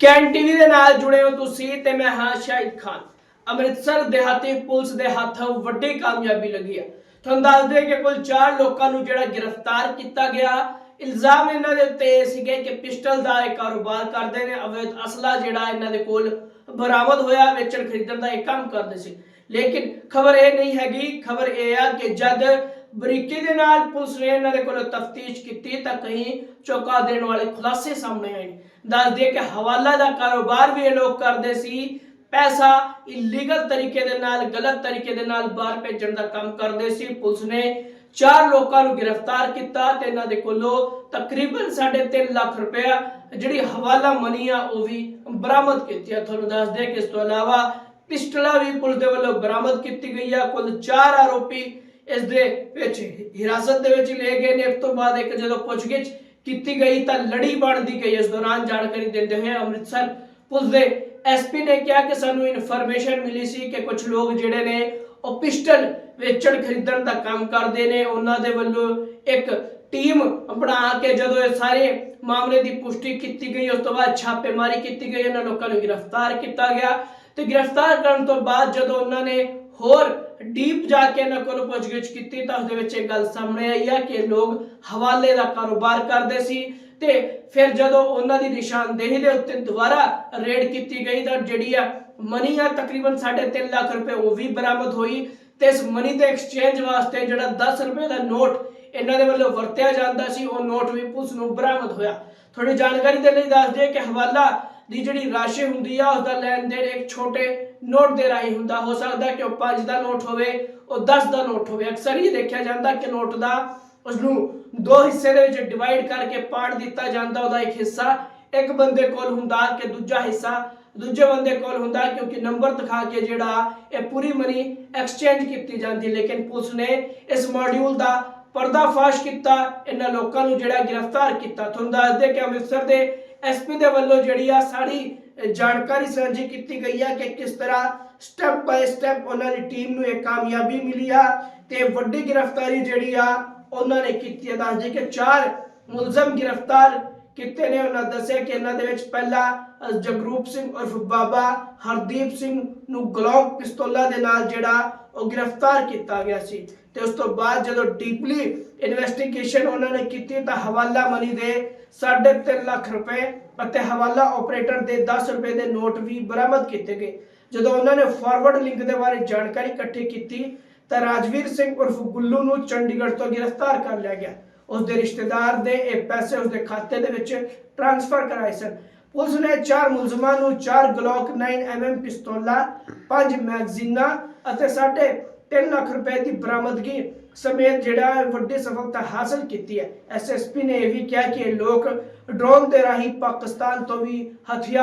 Can TV ਦੇ ਨਾਲ ਜੁੜੇ ਹੋ ਤੁਸੀਂ ਤੇ ਮੈਂ ਹਾਂ ਸ਼ਾਹਿਦ ਖਾਨ। ਅੰਮ੍ਰਿਤਸਰ ਦੇਹਾਤੀ ਪੁਲਿਸ ਦੇ ਹੱਥ ਵੱਡੀ ਕਾਮਯਾਬੀ ਲੱਗੀ ਹੈ ਤੁਹਾਨੂੰ ਦੱਸ ਦਈਏ ਕਿ ਕੁੱਲ 4 ਲੋਕਾਂ ਨੂੰ ਜਿਹੜਾ ਗ੍ਰਿਫਤਾਰ ਕੀਤਾ ਗਿਆ, ਇਲਜ਼ਾਮ ਇਹਨਾਂ ਦੇ ਉੱਤੇ ਇਹ ਸੀਗੇ ਕਿ ਪਿਸਟਲ ਦਾ ਇਹ ਕਾਰੋਬਾਰ ਕਰਦੇ ਨੇ, ਅਵੈਧ ਅਸਲਾ ਜਿਹੜਾ ਇਹਨਾਂ ਦੇ ਕੋਲ ਬਰਾਮਦ ਹੋਇਆ ਵੇਚਣ ਖਰੀਦਣ ਦਾ ਇਹ ਕੰਮ ਕਰਦੇ ਸੀ। ਲੇਕਿਨ ਖਬਰ ਇਹ ਨਹੀਂ ਹੈਗੀ, ਖਬਰ ਇਹ ਆ ਕਿ ਜਦ ਬਰੀਕੀ ਦੇ ਨਾਲ ਪੁਲਿਸ ਨੇ ਇਹਨਾਂ ਦੇ ਕੋਲੋਂ ਤਫਤੀਸ਼ ਕੀਤੀ ਤਾਂ ਕਈ ਚੌਕਾ ਦੇਣ ਵਾਲੇ ਖੁਲਾਸੇ ਸਾਹਮਣੇ ਆਏ ਨੇ। ਕਿ ਹਵਾਲਾ ਦਾ ਕਾਰੋਬਾਰ ਵੀ ਇਹ ਲੋਕ ਕਰਦੇ ਸੀ। ਪੈਸਾ ਇਲੀਗਲ ਤਰੀਕੇ ਦੇ ਨਾਲ, ਗਲਤ ਤਰੀਕੇ ਦੇ ਨਾਲ ਬਾਹਰ ਭੇਜਣ ਦਾ ਕੰਮ ਕਰਦੇ ਸੀ। ਪੁਲਿਸ ਨੇ ਚਾਰ ਲੋਕਾਂ ਨੂੰ ਗ੍ਰਿਫਤਾਰ ਕੀਤਾ ਤੇ ਇਹਨਾਂ ਦੇ ਕੋਲੋਂ ਤਕਰੀਬਨ 3.5 ਲੱਖ ਰੁਪਇਆ ਜਿਹੜੀ ਹਵਾਲਾ ਮਨੀ ਆ, ਉਹ ਵੀ ਬਰਾਮਦ ਕੀਤੀ ਆ। ਤੁਹਾਨੂੰ ਦੱਸ ਦੇ ਕਿ ਇਸ ਤੋਂ ਇਲਾਵਾ ਪਿਸਟਲਾਂ ਵੀ ਪੁਲਿਸ ਦੇ ਵੱਲੋਂ ਬਰਾਮਦ ਕੀਤੀ ਗਈ ਆ। ਕੁੱਲ ਚਾਰ ਆਰੋਪੀ ਇਸ ਦੇ ਵਿੱਚ ਹਿਰਾਸਤ ਦੇ ਵਿੱਚ ਲਏ ਗਏ ਨੇ। ਇਸ ਤੋਂ ਬਾਅਦ ਇੱਕ ਜਦੋਂ ਪੁੱਛਗਿੱਛ ਕੀਤੀ ਗਈ ਤਾਂ ਲੜੀ ਬਣਦੀ ਗਈ। ਇਸ ਦੌਰਾਨ ਜਾਣਕਾਰੀ ਦਿੰਦੇ ਹੋਏ ਅੰਮ੍ਰਿਤਸਰ ਪੁਲਿਸ ਦੇ ਐਸਪੀ ਨੇ ਕਿਹਾ ਕਿ ਸਾਨੂੰ ਇਨਫੋਰਮੇਸ਼ਨ ਮਿਲੀ ਸੀ ਕਿ ਕੁਝ ਲੋਕ ਜਿਹੜੇ ਨੇ, ਉਹ ਪਿਸਟਲ ਵੇਚਣ, ਖਰੀਦਣ ਦਾ ਕੰਮ ਕਰਦੇ ਨੇ। ਉਹਨਾਂ ਦੇ ਵੱਲੋਂ ਇੱਕ ਟੀਮ ਬਣਾ ਕੇ ਜਦੋਂ ਇਹ ਸਾਰੇ ਮਾਮਲੇ ਦੀ ਪੁਸ਼ਟੀ ਕੀਤੀ ਗਈ, ਉਸ ਤੋਂ ਬਾਅਦ ਛਾਪੇਮਾਰੀ ਕੀਤੀ ਗਈ। ਉਹਨਾਂ ਲੋਕਾਂ ਨੂੰ ਗ੍ਰਿਫਤਾਰ ਕੀਤਾ ਗਿਆ ਤੇ ਗ੍ਰਿਫਤਾਰ ਕਰਨ ਤੋਂ ਬਾਅਦ ਜਦੋਂ ਉਹਨਾਂ ਨੇ ਹੋਰ ਡੀਪ ਜਾ ਕੇ ਇਹਨਾਂ ਕੋਲੋਂ ਪੁੱਛਗਿੱਛ ਕੀਤੀ ਤਾਂ ਉਸ ਦੇ ਵਿੱਚ ਇਹ ਗੱਲ ਸਾਹਮਣੇ ਆਈ ਆ ਕਿ ਲੋਕ ਹਵਾਲੇ ਦਾ ਕਾਰੋਬਾਰ ਕਰਦੇ ਸੀ ਤੇ ਫਿਰ ਜਦੋਂ ਉਹਨਾਂ ਦੀ ਨਿਸ਼ਾਨਦੇਹੀ ਦੇ ਉੱਤੇ ਦੁਬਾਰਾ ਰੇਡ ਕੀਤੀ ਗਈ ਤਾਂ ਜਿਹੜੀ ਆ ਮਨੀ ਆ ਤਕਰੀਬਨ 3.5 ਲੱਖ ਰੁਪਏ ਉਹ ਵੀ ਬਰਾਮਦ ਹੋਈ ਤੇ ਇਸ ਮਨੀ ਦੇ ਐਕਸਚੇਂਜ ਵਾਸਤੇ ਜਿਹੜਾ 10 ਰੁਪਏ ਦਾ ਨੋਟ ਇਹਨਾਂ ਦੇ ਵੱਲੋਂ ਵਰਤਿਆ ਜਾਂਦਾ ਸੀ, ਉਹ ਨੋਟ ਵੀ ਪੁਲਿਸ ਨੂੰ ਬਰਾਮਦ ਹੋਇਆ। ਥੋੜੀ ਜਾਣਕਾਰੀ ਦੇ ਲਈ ਦੱਸ ਦਈਏ ਕਿ ਹਵਾਲਾ ਦੀ ਜਿਹੜੀ ਰਾਸ਼ੀ ਹੁੰਦੀ ਆ ਉਸ ਦਾ ਲੈਣ ਦੇਣ ਇੱਕ ਛੋਟੇ ਨੋਟ ਦੇ ਰਾਹੀਂ ਹੁੰਦਾ। ਹੋ ਸਕਦਾ ਕਿ ਉਹ 5 ਦਾ ਨੋਟ ਹੋਵੇ, ਉਹ 10 ਦਾ ਨੋਟ ਹੋਵੇ। ਅਕਸਰ ਇਹ ਦੇਖਿਆ ਜਾਂਦਾ ਕਿ ਨੋਟ ਦਾ ਉਸ ਨੂੰ ਦੋ ਹਿੱਸੇ ਦੇ ਵਿੱਚ ਡਿਵਾਈਡ ਕਰਕੇ ਪਾੜ ਦਿੱਤਾ ਜਾਂਦਾ, ਉਹਦਾ ਇੱਕ ਹਿੱਸਾ ਇੱਕ ਬੰਦੇ ਕੋਲ ਹੁੰਦਾ ਕਿ ਦੂਜਾ ਹਿੱਸਾ ਦੂਜੇ ਬੰਦੇ ਕੋਲ ਹੁੰਦਾ, ਕਿਉਂਕਿ ਨੰਬਰ ਦਿਖਾ ਕੇ ਜਿਹੜਾ ਇਹ ਪੂਰੀ ਮਨੀ ਐਕਸਚੇਂਜ ਕੀਤੀ ਜਾਂਦੀ। ਲੇਕਿਨ ਪੁਲਿਸ ਨੇ ਇਸ ਮੋਡਿਊਲ ਦਾ ਪਰਦਾਫਾਸ਼ ਕੀਤਾ, ਇਹਨਾਂ ਲੋਕਾਂ ਨੂੰ ਜਿਹੜਾ ਗ੍ਰਿਫਤਾਰ ਕੀਤਾ। ਤੁਹਾਨੂੰ ਦੱਸ ਦੇ ਕਿ ਅੰਮ੍ਰਿਤਸਰ ਦੇ ਐਸਪੀ ਦੇ ਵੱਲੋਂ ਜਿਹੜੀ ਆ ਸਾਰੀ ਜਾਣਕਾਰੀ ਸਾਂਝੀ ਕੀਤੀ ਗਈ ਆ ਕਿ ਕਿਸ ਤਰ੍ਹਾਂ ਸਟੈਪ ਬਾਈ ਸਟੈਪ ਉਹਨਾਂ ਦੀ ਟੀਮ ਨੂੰ ਇਹ ਕਾਮਯਾਬੀ ਮਿਲੀ ਆ ਤੇ ਵੱਡੀ ਗ੍ਰਿਫਤਾਰੀ ਜਿਹੜੀ ਆ ਉਹਨਾਂ ਨੇ ਕੀਤੀ ਆ। ਦੱਸ ਦੇ ਕਿ ਚਾਰ ਮੁਲਜ਼ਮ ਗ੍ਰਿਫਤਾਰ ਕੀਤੇ ਨੇ ਉਹਨਾਂ ਦੱਸਿਆ ਕਿ ਇਹਨਾਂ ਦੇ ਵਿੱਚ ਪਹਿਲਾ ਜਗਰੂਪ ਸਿੰਘ ਉਰਫ ਬਾਬਾ ਹਰਦੀਪ ਸਿੰਘ ਨੂੰ ਗਲੌਕ ਪਿਸਤੌਲਾਂ ਦੇ ਨਾਲ ਜਿਹੜਾ ਉਹ ਗ੍ਰਿਫਤਾਰ ਕੀਤਾ ਗਿਆ ਸੀ ਤੇ ਉਸ ਤੋਂ ਬਾਅਦ ਜਦੋਂ ਡੀਪਲੀ ਇਨਵੈਸਟੀਗੇਸ਼ਨ ਉਹਨਾਂ ਨੇ ਕੀਤੀ ਤਾਂ ਹਵਾਲਾ ਮਨੀ ਦੇ 3.5 ਲੱਖ ਰੁਪਏ ਅਤੇ ਹਵਾਲਾ ਆਪਰੇਟਰ ਦੇ 10 ਰੁਪਏ ਦੇ ਨੋਟ ਵੀ ਬਰਾਮਦ ਕੀਤੇ ਗਏ। ਜਦੋਂ ਉਹਨਾਂ ਨੇ ਫਾਰਵਰਡ ਲਿੰਕ ਦੇ ਬਾਰੇ ਜਾਣਕਾਰੀ ਇਕੱਠੀ ਕੀਤੀ ਤਾਂ ਰਾਜਵੀਰ ਸਿੰਘ ਉਰਫ ਗੁੱਲੂ ਨੂੰ ਚੰਡੀਗੜ੍ਹ ਤੋਂ ਗ੍ਰਿਫਤਾਰ ਕਰ ਲਿਆ ਗਿਆ। ਉਸ ਦੇ ਰਿਸ਼ਤੇਦਾਰ ਦੇ ਇਹ ਪੈਸੇ ਉਸ ਦੇ ਖਾਤੇ ਦੇ ਵਿੱਚ ਟ੍ਰਾਂਸਫਰ ਕਰਾਏ ਸਨ। ਪੁਲਿਸ ਨੇ ਚਾਰ ਮੁਲਜ਼ਮਾਂ ਨੂੰ ਚਾਰ ਗਲੋਕ 9mm ਪਿਸਤੌਲਾਂ, ਪੰਜ ਮੈਗਜ਼ੀਨਾਂ ਅਤੇ ਸਾਢੇ 3 ਲੱਖ ਰੁਪਏ ਦੀ ਬਰਾਮਦਗੀ ਸਮੇਤ ਜਿਹੜਾ ਵੱਡੀ ਸਫਲਤਾ ਹਾਸਲ ਕੀਤੀ ਹੈ। ਐਸਐਸਪੀ ਨੇ ਇਹ ਵੀ ਕਿਹਾ ਕਿ ਇਹ ਲੋਕ ਡਰੋਨ ਦੇ ਰਾਹੀਂ ਪਾਕਿਸਤਾਨ ਤੋਂ ਵੀ ਹਥਿਆਰ